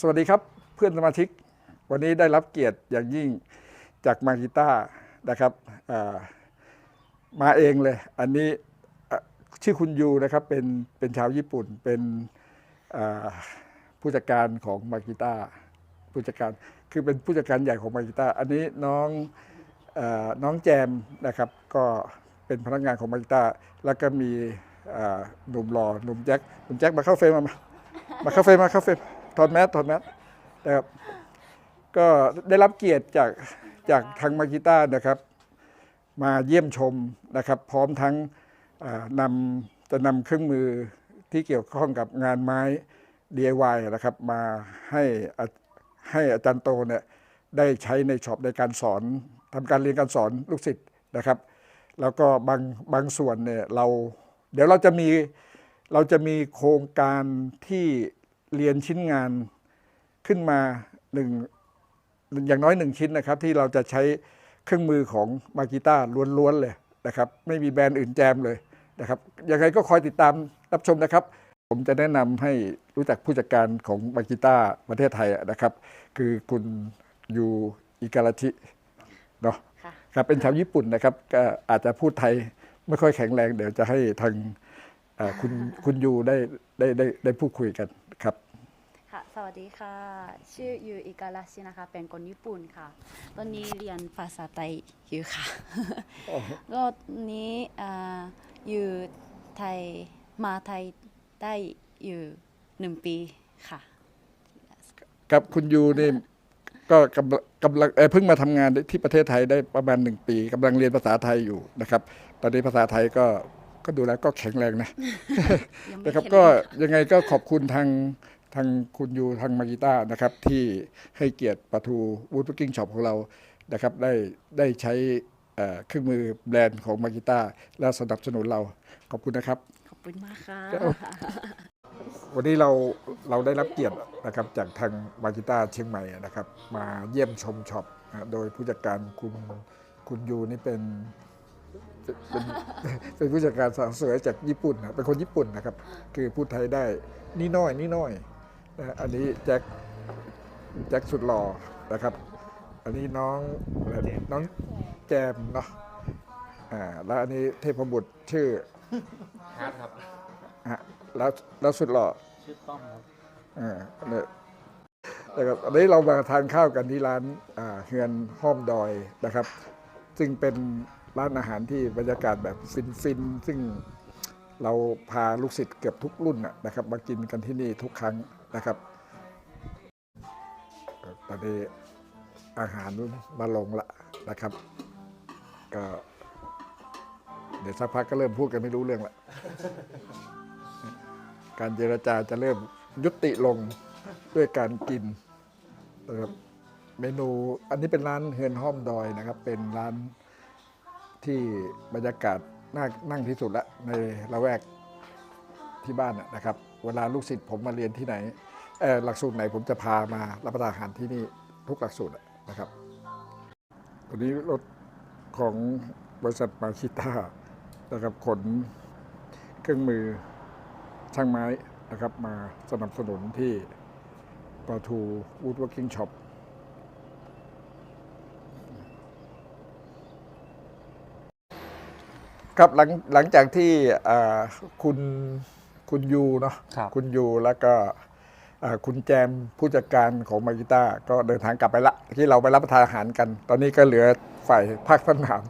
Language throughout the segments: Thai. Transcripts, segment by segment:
สวัสดีครับเพื่อนสมาชิก วันนี้ได้รับเกียรติอย่างยิ่งจากมากิต้านะครับมาเองเลย อันนี้ชื่อคุณยูนะครับเป็นเป็นชาวญี่ปุ่นเป็นผู้จัดการของมากิต้าผู้จัดการคือเป็นผู้จัดการใหญ่ของมากิต้าอันนี้น้องอน้องแจมนะครับ ก็เป็นพนักงานของมากิต้าแล้วก็มีหนุ่มหล่อหนุ่มแจ็คหนุ่มแจ็คมาเข้าเฟรมมามามาเข้าเฟรมมาเข้าเฟรม ถอดแมสถอดแมสนะครับก็ได้รับเกียรติจากจากทางมากิต้านะครับ มาเยี่ยมชมนะครับ พร้อมทั้งนำจะนำเครื่องมือที่เกี่ยวข้องกับงานไม้ DIY นะครับ มาให้ให้อาจารย์โตเนี่ยได้ใช้ในช็อปในการสอนทำการเรียนการสอนลูกศิษย์นะครับ แล้วก็บางบางส่วนเนี่ยเรา เดี๋ยวเราจะมีเราจะมีโครงการที่ เรียนชิ้นงานขึ้นมาหนึ่งอย่างน้อยหนึ่งชิ้นนะครับ ที่เราจะใช้เครื่องมือของมากิต้าล้วนๆเลยนะครับ ไม่มีแบรนด์อื่นแจมเลยนะครับยังไงก็คอยติดตามรับชมนะครับ ผมจะแนะนำให้รู้จักผู้จัดการของมากิต้าประเทศไทยนะครับ คือคุณยูอิการาชิเนาะค่ะครับเป็นชาวญี่ปุ่นนะครับ ก็อาจจะพูดไทยไม่ค่อยแข็งแรง เดี๋ยวจะให้ทางเอ่อ คุณคุณยูได้ได้ได้ได้พูดคุยกันครับค่ะสวัสดีค่ะ ชื่อยูอิการาชินะคะ เป็นคนญี่ปุ่นค่ะ ตอนนี้เรียนภาษาไทยอยู่ค่ะก็นี้อ่าอยู่ไทยมาไทยได้อยู่หนึ่งปีค่ะครับคุณยูนี่ก็กำลังกำลังเอ่อเพิ่งมาทำงานที่ประเทศไทยได้ประมาณหนึ่งปีกำลังเรียนภาษาไทยอยู่นะครับ ตอนนี้ภาษาไทยก็ ก็ดูแล้วก็แข็งแรงนะยังไม่นะครับเข็ดก็เลยยังไงก็ขอบคุณทางทางคุณยูทางมากิต้านะครับที่ให้เกียรติปะทูวูด w กิ้งช็อปของเรานะครับได้ได้ใช้เอ่อเครื่องมือแบรนด์ของมากิต้าและสนับสนุนเราขอบคุณนะครับ ขอบคุณมากค่ะ วันนี้เราเราได้รับเกียรตินะครับจากทางมากิต้าเชียงใหม่นะครับ มาเยี่ยมชมช็อปนะโดยผู้จัดการคุณคุณยูนี่เป็น เป็นเป็นผู้จัดการสาวสวยจากญี่ปุ่นนะเป็นคนญี่ปุ่นนะครับ คือพูดไทยได้นี่น้อยนี่น้อยนะอันนี้แจ็คแจ็คสุดหล่อนะครับ อันนี้น้องน้องแจมเนาะอ่าแล้วอันนี้เทพบุตรชื่อฮาร์ดครับฮะแล้วแล้วสุดหล่อชื่อต้อมครับอ่าเนี่ยนะครับอันนี้เรามาทานข้าวกันที่ร้านอ่าเฮือนห้อมดอยนะครับ ซึ่งเป็น ร้านอาหารที่บรรยากาศแบบฟินๆซึ่งเราพาลูกศิษย์เกือบทุกรุ่นนะครับ มากินกันที่นี่ทุกครั้งนะครับ ตอนนี้อาหารมาลงละนะครับ ก็เดี๋ยวสักพักก็เริ่มพูดกันไม่รู้เรื่องละการเจรจาจะเริ่มยุติลงด้วยการกินนะครับเมนูอันนี้เป็นร้านเฮือนห้อมดอยนะครับ เป็นร้าน ที่บรรยากาศน่านั่งที่สุดละในละแวกที่บ้านนะครับ เวลาลูกศิษย์ผมมาเรียนที่ไหนหลักสูตรไหนผมจะพามารับประทานอาหารที่นี่ทุกหลักสูตรนะครับวันนี้รถของบริษัทมาคิต้านะครับขนเครื่องมือช่างไม้นะครับมาสนับสนุนที่ปาทูวูดว o ร์กิ้งช็อป ครับหลังหลังจากที่อ่าคุณคุณยูเนาะครับคุณยูแล้วก็อ่าคุณแจมผู้จัดการของมากิต้าก็เดินทางกลับไปละ ที่เราไปรับประทานอาหารกัน ตอนนี้ก็เหลือฝ่ายภาคสนาม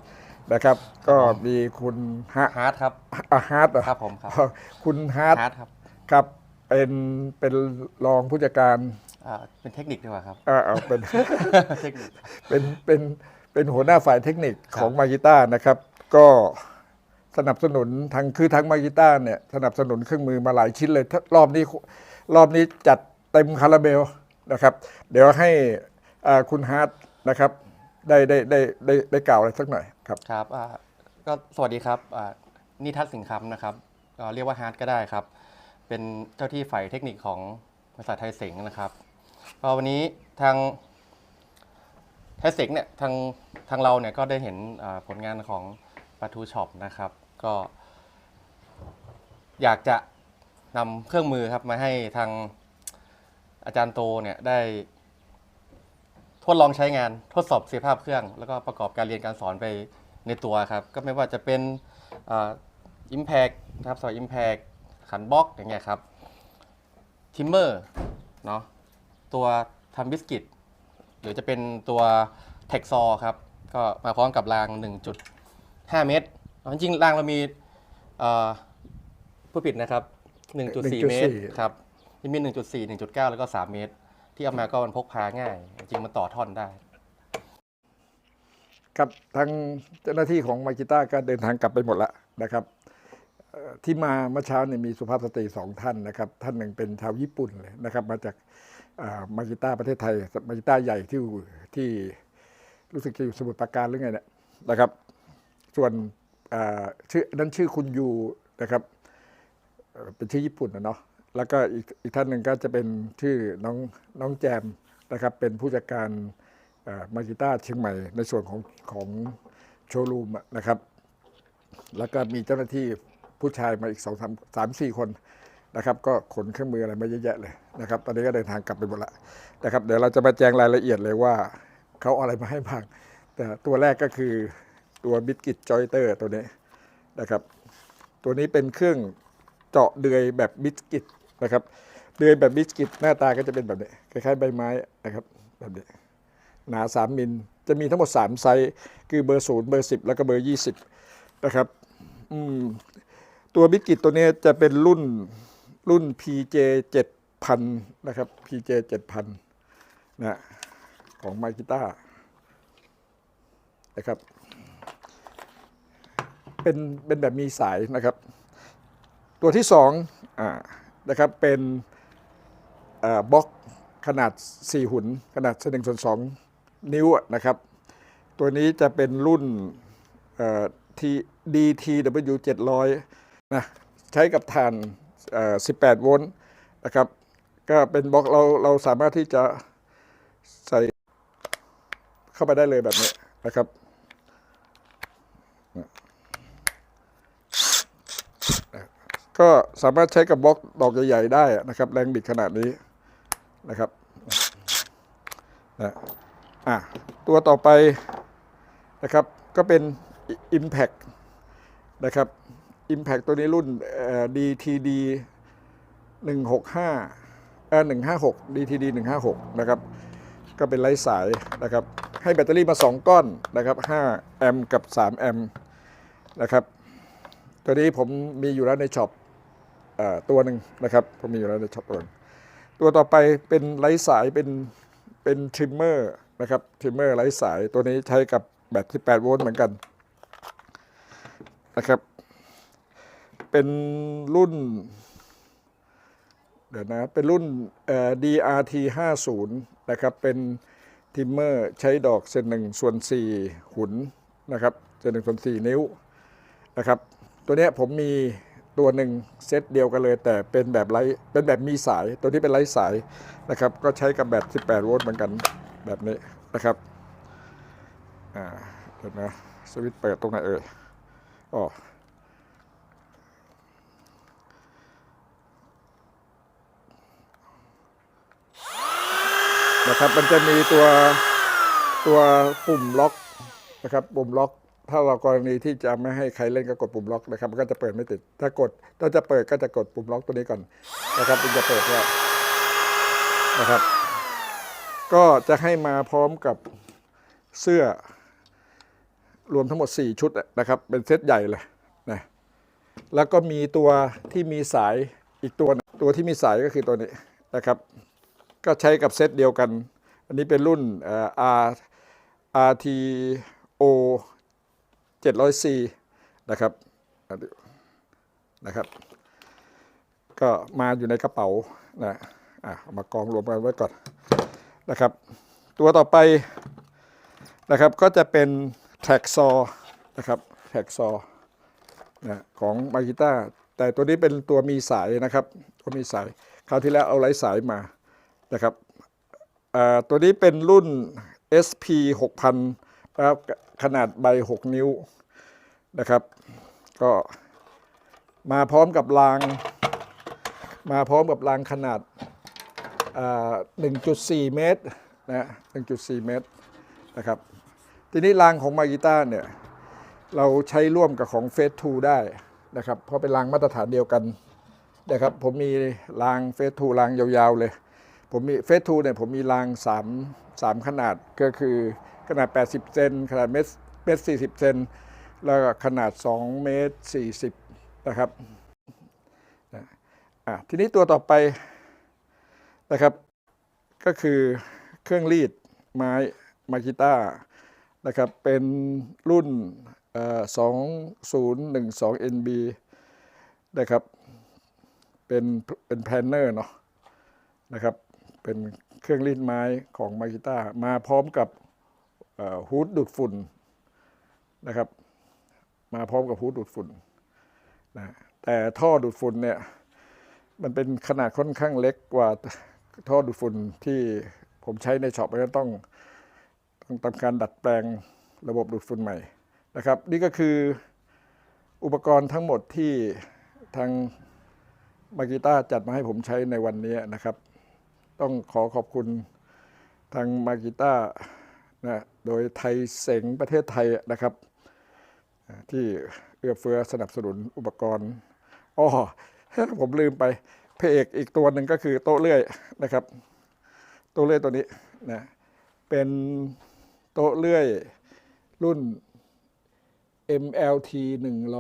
นะครับ ก็มีคุณฮะฮาร์ดครับอาฮาร์ดเหรอครับผมครับคุณฮาร์ดฮาร์ดครับครับเป็นเป็นรองผู้จัดการอ่าเป็นเทคนิคดีกว่าครับเอ่อเอาเป็นเทคนิคเป็นเป็นเป็นหัวหน้าฝ่ายเทคนิคครับของมากิต้านะครับ ก็ สนับสนุนทางคือทางมากิต้าเนี่ยสนับสนุนเครื่องมือมาหลายชิ้นเลยรอบนี้รอบนี้จัดเต็มคาราเบลนะครับ เดี๋ยวให้คุณฮาร์ดนะครับได้ได้ได้ได้ได้กล่าวอะไรสักหน่อยครับครับก็สวัสดีครับอ่านิทัศสิงห์คำนะครับเรียกว่าฮาร์ดก็ได้ครับ เป็นเจ้าที่ฝ่ายเทคนิคของบริษัทไทยเสงนะครับก็วันนี้ทางไทยเสงเนี่ยทางทางเราเนี่ยก็ได้เห็นผลงานของ ปาทูช็อปนะครับ ก็ อยากจะนำเครื่องมือครับมาให้ทางอาจารย์โตเนี่ยได้ ทดลองใช้งานทดสอบประสิทธิภาพเครื่อง แล้วก็ประกอบการเรียนการสอนไปในตัวครับ ก็ไม่ว่าจะเป็นอิมแพกนะครับสอยอิมแพกขันบล็อกอย่างเงี้ยครับทิมเมอร์เนาะตัวทำบิสกิตหรือจะเป็นตัวเท็กซอครับ ก็มาพร้อมกับราง 1.5 เมตรจริงๆรางเรามีเอ่อผู้ผิดนะครับ 1.4 เมตรครับที่มี 1.4 1.9 แล้วก็ 3 เมตร ที่เอามาก็มันพกพาง่าย จริงๆมันต่อท่อนได้ ครับทางเจ้าหน้าที่ของมากิต้าก็เดินทางกลับไปหมดแล้วนะครับเอ่อที่มาเมื่อเช้าเนี่ยมีสุภาพสตรีสองท่านนะครับ ท่านหนึ่งเป็นชาวญี่ปุ่นเลยนะครับ มาจากอ่ามากิต้าประเทศไทยมากิต้าใหญ่ที่อยู่ที่รู้สึกจะอยู่สมุทรปราการหรือไงเนี่ยนะครับ ส่วนชื่อนั้นชื่อคุณยูนะครับเป็นชื่อญี่ปุ่นนะเนาะแล้วก็อีกอีกท่านหนึ่งก็จะเป็นชื่อน้องน้องแจมนะครับ เป็นผู้จัดการมากิต้าเชียงใหม่ ในส่วนของของโชว์รูมนะครับ แล้วก็มีเจ้าหน้าที่ผู้ชายมาอีกสองสามสามสี่คนนะครับ ก็ขนเครื่องมืออะไรมาเยอะแยะเลยนะครับ ตอนนี้ก็เดินทางกลับไปหมดละนะครับ เดี๋ยวเราจะมาแจ้งรายละเอียดเลยว่าเขาเอาอะไรมาให้บ้างแต่ตัวแรกก็คือ ตัวบิ k กิตจอยเตอร์ตัวนี้นะครับ ตัวนี้เป็นเครื่องเจาะเดือยแบบบิ k กิตนะครับ เดือยแบบบิ k กิตหน้าตาก็จะเป็นแบบนี้คล้ายๆใบไม้นะครับแบบนี้หนา3มิลจะมีทั้งหมด 3 ไซส์คือเบอร์0เบอร์10แล้วก็เบอร์20นะครับตัวบิสกิตตัวนี้จะเป็นรุ่นรุ่น PJ 7000นะครับ PJ 7000นะของมากิต้านะครับ เป็นเป็นแบบมีสายนะครับ ตัวที่2อ่านะครับเป็นบล็อกขนาด 4 หุ่น ขนาด1ส่วน2นิ้วนะครับ ตัวนี้จะเป็นรุ่นเอ่อ T DTW 700นะใช้กับถ่าน 18 โวลต์นะครับ ก็เป็นบล็อกเราเราสามารถที่จะใส่เข้าไปได้เลยแบบนี้นะครับ ก็สามารถใช้กับบล็อกดอกใหญ่ๆได้นะครับ แรงบิดขนาดนี้นะครับนะอะตัวต่อไปนะครับก็เป็น Impact นะครับ Impact ตัวนี้รุ่นเอ่อ DTD 165เอ่อ156 DTD 156นะครับก็เป็นไร้สายนะครับให้แบตเตอรี่มา 2 ก้อนนะครับ5แอมป์กับ 3 แอมป์นะครับตัวนี้ผมมีอยู่แล้วในช็อป ตัวหนึ่งนะครับผมมีอยู่แล้วในช็อปตัวตัวต่อไปเป็นไร้สายเป็นเป็นทริมเมอร์นะครับทริมเมอร์ไร้สายตัวนี้ใช้กับแบต18โวลต์เหมือนกันนะครับ เป็นรุ่น เดี๋ยวนะ เป็นรุ่น DRT 50นะครับ เป็นทิมเมอร์ใช้ดอกเซนหนึ่งส่วน4หุนนะครับ เซนหนึ่งส่วน4นิ้วนะครับ ตัวนี้ผมมี ตัวหนึ่งเซตเดียวกันเลย แต่เป็นแบบไร้เป็นแบบมีสาย ตัวนี้เป็นไร้สายนะครับ ก็ใช้กับแบต18 โวลต์เหมือนกันแบบนี้นะครับอ่าเดี๋ยวนะสวิตช์เปิดตรงไหนเอ่ยอ๋อนะครับมันจะมีตัวตัวปุ่มล็อกนะครับปุ่มล็อก ถ้าเรากรณีที่จะไม่ให้ใครเล่นก็กดปุ่มล็อกนะครับ มันก็จะเปิดไม่ติด ถ้ากดถ้าจะเปิดก็จะกดปุ่มล็อกตัวนี้ก่อนนะครับถึงจะเปิดแล้วนะครับ ก็จะให้มาพร้อมกับเสื้อ รวมทั้งหมด 4 ชุดนะครับ เป็นเซตใหญ่เลยนะแล้วก็มีตัวที่มีสายอีกตัวตัวที่มีสายก็คือตัวนี้นะครับ ก็ใช้กับเซตเดียวกัน อันนี้เป็นรุ่นเอ่อ R RTO 700C นะครับอะเดี๋ยวนะครับ ก็มาอยู่ในกระเป๋านะอะเอามากองรวมกันไว้ก่อนนะครับ ตัวต่อไปนะครับก็จะเป็นแท็กซอนะครับแท็กซอนะของมากิต้าแต่ตัวนี้เป็นตัวมีสายนะครับตัวมีสายคราวที่แล้วเอาไร้สายมานะครับอ่าตัวนี้เป็นรุ่น SP 6000นะครับ ขนาดใบ 6 นิ้วนะครับ ก็มาพร้อมกับราง มาพร้อมกับรางขนาด 1.4 เมตรนะ1.4 เมตรนะครับ ทีนี้รางของมากิต้าเนี่ยเราใช้ร่วมกับของเฟสทูได้นะครับ เพราะเป็นรางมาตรฐานเดียวกันนะครับ ผมมีรางเฟสทูรางยาวๆเลย ผมมีเฟสทูเนี่ยผมมีราง3 3 ขนาดก็คือ ขนาด 80 เซนขนาดเมตรเมตร40เซนแล้วก็ขนาด 2 เมตร 40 นะครับทีนี้ตัวต่อไปนะครับ ก็คือเครื่องรีดไม้มากิต้านะครับเป็นรุ่นเอ่อ2012 NB นะครับเป็นเป็นแพนเนอร์เนาะนะครับเป็นเครื่องรีดไม้ของมากิต้ามาพร้อมกับ ฮูดดูดฝุ่นนะครับ มาพร้อมกับฮูดดูดฝุ่นนะแต่ท่อดูดฝุ่นเนี่ยมันเป็นขนาดค่อนข้างเล็กกว่าท่อดูดฝุ่นที่ผมใช้ในช็อปเพราะต้องต้องทำการดัดแปลงระบบดูดฝุ่นใหม่นะครับ นี่ก็คืออุปกรณ์ทั้งหมดที่ทางมากิต้าจัดมาให้ผมใช้ในวันนี้นะครับ ต้องขอขอบคุณทางมากิต้า นะโดยไทยเสงประเทศไทยนะครับ ที่เอื้อเฟื้อสนับสนุนอุปกรณ์อ้อผมลืมไปพระเอกอีกตัวหนึ่งก็คือโต๊ะเลื่อยนะครับ โต๊ะเลื่อยตัวนี้นะเป็นโต๊ะเลื่อยรุ่น MLT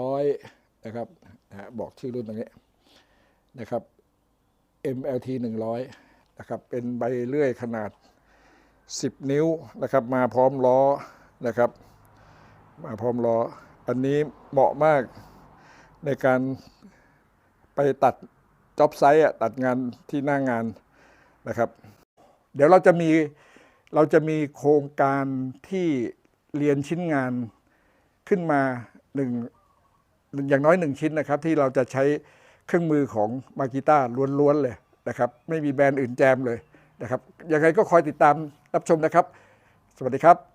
100 นะครับนะฮะบอกชื่อรุ่นตรงนี้นะครับ MLT 100 นะครับ เป็นใบเลื่อยขนาด 10 นิ้วนะครับ มาพร้อมล้อนะครับ มาพร้อมล้อ อันนี้เหมาะมากในการไปตัดจ็อบไซต์ตัดงานที่หน้างงานนะครับ เดี๋ยวเราจะมีเราจะมีโครงการที่เรียนชิ้นงานขึ้นมาหนึ่งอย่างน้อยหนึ่งชิ้นนะครับ ที่เราจะใช้เครื่องมือของมากิต้าล้วนๆเลยนะครับ ไม่มีแบรนด์อื่นแจมเลยนะครับยังไงก็คอยติดตาม รับชมนะครับ สวัสดีครับ